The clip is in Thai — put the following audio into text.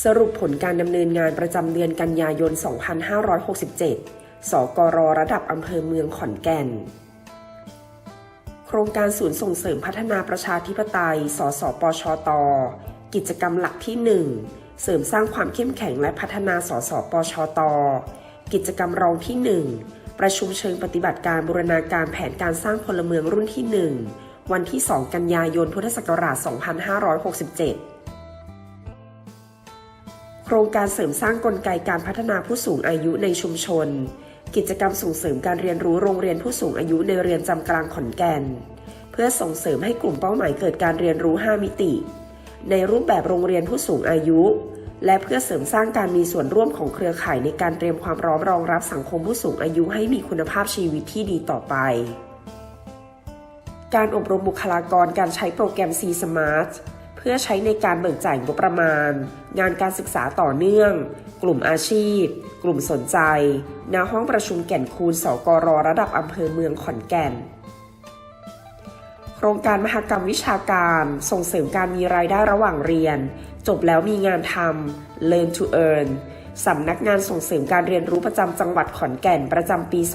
สรุปผลการดำเนินงานประจำเดือนกันยายน 2567 สกรระดับอำเภอเมืองขอนแก่น โครงการศูนย์ส่งเสริมพัฒนาประชาธิปไตย สสปชต กิจกรรมหลักที่ 1 เสริมสร้างความเข้มแข็งและพัฒนา สสปชต กิจกรรมรองที่ 1 ประชุมเชิงปฏิบัติการบูรณาการแผนการสร้างพลเมืองรุ่นที่ 1 วันที่ 2 กันยายน พุทธศักราช 2567 โครงการเสริมสร้างกลไกการพัฒนาผู้สูงอายุในชุมชน กิจกรรมส่งเสริมการเรียนรู้โรงเรียนผู้สูงอายุในเรียนจำกลางขอนแก่น เพื่อส่งเสริมให้กลุ่มเป้าหมายเกิดการเรียนรู้ 5 มิติ ในรูปแบบโรงเรียนผู้สูงอายุ และเพื่อเสริมสร้างการมีส่วนร่วมของเครือข่ายในการเตรียมความพร้อมรองรับสังคมผู้สูงอายุให้มีคุณภาพชีวิตที่ดีต่อไป การอบรมบุคลากรการใช้โปรแกรม C Smart พื่อใช้ในการเบิกจ่ายงบประมาณ งานการศึกษาต่อเนื่อง กลุ่มอาชีพ กลุ่มสนใจณห้องประชุมแก่นคูณสกรระดับอำเภอเมืองขอนแก่น โครงการมหกรรมวิชาการส่งเสริมการมีรายได้ระหว่างเรียน จบแล้วมีงานทำ Learn to Earn สำนักงานส่งเสริมการเรียนรู้ประจำจังหวัดขอนแก่นประจำปี 2567